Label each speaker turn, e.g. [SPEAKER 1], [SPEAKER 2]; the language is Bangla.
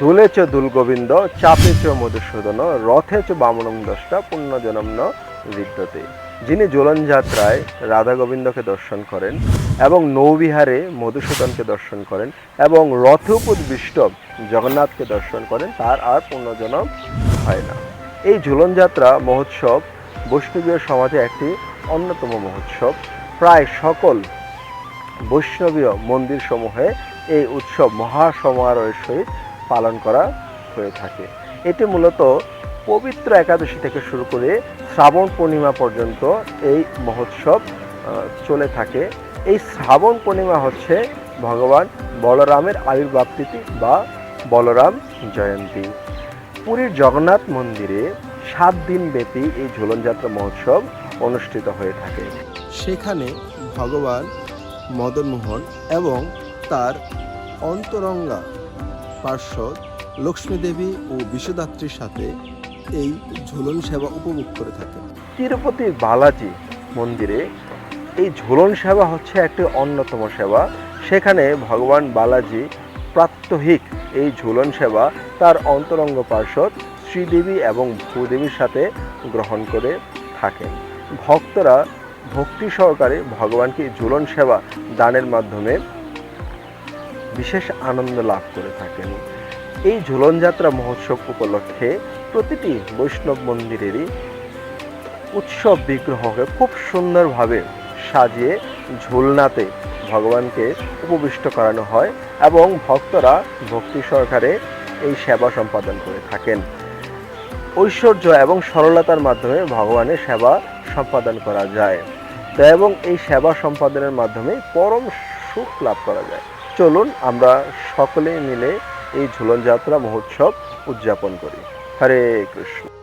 [SPEAKER 1] দুলে চ দুল গোবিন্দ চাপে চ মধুসূদন রথে চ বামনং দশটা পুণ্যজনম্ন বিদ্যতে যিনি জ্বলন যাত্রায় রাধা গোবিন্দকে দর্শন করেন এবং নৌবিহারে মধুসূদনকে দর্শন করেন এবং রথে উপবিষ্ট জগন্নাথকে দর্শন করেন, তার আর পুণ্যজনম হয় না। এই ঝুলন যাত্রা মহোৎসব বৈষ্ণবীয় সমাজে একটি অন্যতম মহোৎসব। প্রায় সকল বৈষ্ণবীয় মন্দিরসমূহে এই উৎসব মহাসমারোহের সহিত করা হয়ে থাকে। এটি মূলত পবিত্র একাদশী থেকে শুরু করে শ্রাবণ পূর্ণিমা পর্যন্ত এই মহোৎসব চলে থাকে। এই শ্রাবণ পূর্ণিমা হচ্ছে ভগবান বলরামের আবির্ভাব বা বলরাম জয়ন্তী। পুরীর জগন্নাথ মন্দিরে সাত দিন ব্যাপী এই ঝুলনযাত্রা মহোৎসব অনুষ্ঠিত হয়ে থাকে। সেখানে ভগবান মদনমোহন এবং তার অন্তরঙ্গা পার্শ্বদ লক্ষ্মী দেবী ও বিশ্বদাত্রীর সাথে এই ঝুলন সেবা উপভোগ করে থাকেন। তিরুপতি বালাজি মন্দিরে এই ঝুলন সেবা হচ্ছে একটি অন্যতম সেবা। সেখানে ভগবান বালাজি প্রাত্যহিক এই ঝুলন সেবা তার অন্তরঙ্গ পার্শ্বদ শ্রীদেবী এবং ভূদেবীর সাথে গ্রহণ করে থাকেন। ভক্তরা ভক্তি সহকারে ভগবানকে ঝুলন সেবা দানের মাধ্যমে বিশেষ আনন্দ লাভ করে থাকেন। এই ঝুলন যাত্রা মহোৎসব উপলক্ষে প্রতিটি বৈষ্ণব মন্দিরেরই উৎসব বিগ্রহকে খুব সুন্দরভাবে সাজিয়ে ঝুলনাতে ভগবানকে উপবিষ্ট করানো হয় এবং ভক্তরা ভক্তি সহকারে এই সেবা সম্পাদন করে থাকেন। ঐশ্বর্য এবং সরলতার মাধ্যমে ভগবানের সেবা সম্পাদন করা যায়। এবং এই সেবা সম্পাদনের মাধ্যমে পরম সুখ লাভ করা যায়। চলুন আমরা সকলে মিলে এই ঝুলন যাত্রা মহোৎসব উদযাপন করি। হরে কৃষ্ণ।